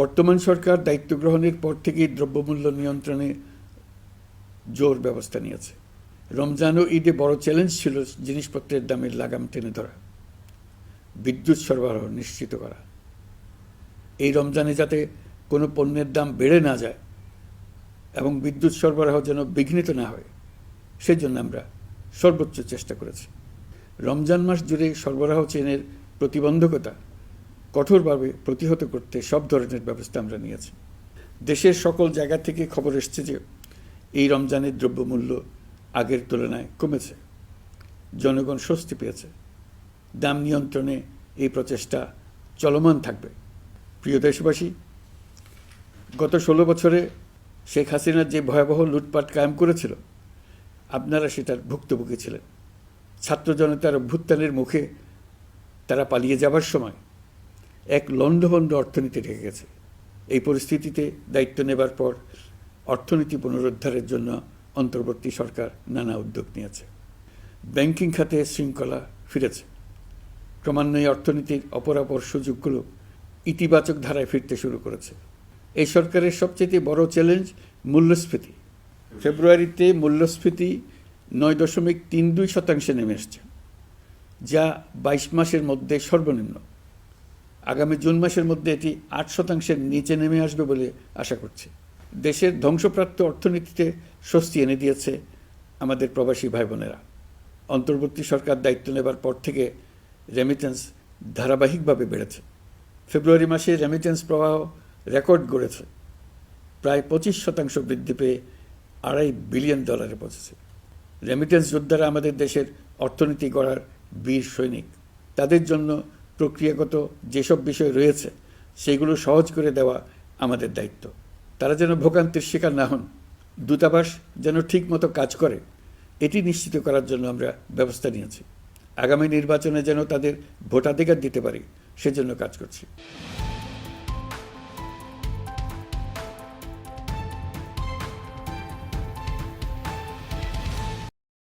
বর্তমান সরকার দায়িত্ব গ্রহণের পর থেকেই দ্রব্যমূল্য নিয়ন্ত্রণে জোর ব্যবস্থা নিয়েছে। রমজান ও ঈদে বড় চ্যালেঞ্জ ছিল জিনিসপত্রের দামের লাগাম টেনে ধরা, বিদ্যুৎ সরবরাহ নিশ্চিত করা। এই রমজানে যাতে কোনো পণ্যের দাম বেড়ে না যায় এবং বিদ্যুৎ সরবরাহ যেন বিঘ্নিত না হয়, সেজন্য আমরা সর্বোচ্চ চেষ্টা করেছি। রমজান মাস জুড়ে সরবরাহ চেনের প্রতিবন্ধকতা কঠোরভাবে প্রতিহত করতে সব ধরনের ব্যবস্থা আমরা নিয়েছি। দেশের সকল জায়গা থেকে খবর এসছে যে, এই রমজানের দ্রব্যমূল্য আগের তুলনায় কমেছে। জনগণ স্বস্তি পেয়েছে। দাম নিয়ন্ত্রণে এই প্রচেষ্টা চলমান থাকবে। প্রিয় দেশবাসী, গত ষোলো বছরে শেখ হাসিনা যে ভয়াবহ লুটপাট কায়েম করেছিল, আপনারা সেটার ভুক্তভোগী ছিলেন। ছাত্র জনতার অভ্যুত্থানের মুখে তারা পালিয়ে যাবার সময় এক লণ্ডভণ্ড অর্থনীতি ঢেকে গেছে। এই পরিস্থিতিতে দায়িত্ব নেবার পর অর্থনীতি পুনরুদ্ধারের জন্য অন্তর্বর্তী সরকার নানা উদ্যোগ নিয়েছে। ব্যাংকিং খাতে শৃঙ্খলা ফিরেছে। ক্রমান্বয়ে অর্থনীতির অপরাপর সুযোগগুলো ইতিবাচক ধারায় ফিরতে শুরু করেছে। এই সরকারের সবচেয়ে বড় চ্যালেঞ্জ মূল্যস্ফীতি। ফেব্রুয়ারিতে মূল্যস্ফীতি নয় দশমিক তিন দুই শতাংশে নেমে এসছে, যা বাইশ মাসের মধ্যে সর্বনিম্ন। আগামী জুন মাসের মধ্যে এটি আট শতাংশের নিচে নেমে আসবে বলে আশা করছি। দেশের ধ্বংসপ্রাপ্ত অর্থনীতিতে স্বস্তি এনে দিয়েছে আমাদের প্রবাসী ভাই বোনেরা অন্তর্বর্তী সরকার দায়িত্ব নেবার পর থেকে রেমিটেন্স ধারাবাহিকভাবে বেড়েছে। ফেব্রুয়ারি মাসে রেমিটেন্স প্রবাহ রেকর্ড গড়েছে। প্রায় পঁচিশ শতাংশ বৃদ্ধি পেয়ে আড়াই বিলিয়ন ডলারে পৌঁছেছে। রেমিটেন্স যোদ্ধারা আমাদের দেশের অর্থনীতি গড়ার বীর সৈনিক। তাদের জন্য প্রক্রিয়াগত যেসব বিষয় রয়েছে, সেগুলো সহজ করে দেওয়া আমাদের দায়িত্ব। তারা যেন ভোগান্তির শিকার না হন, দূতাবাস যেন ঠিকমতো কাজ করে, এটি নিশ্চিত করার জন্য আমরা ব্যবস্থা নিয়েছি। আগামী নির্বাচনে যেন তাদের ভোটাধিকার দিতে পারি, সেজন্য কাজ করছি।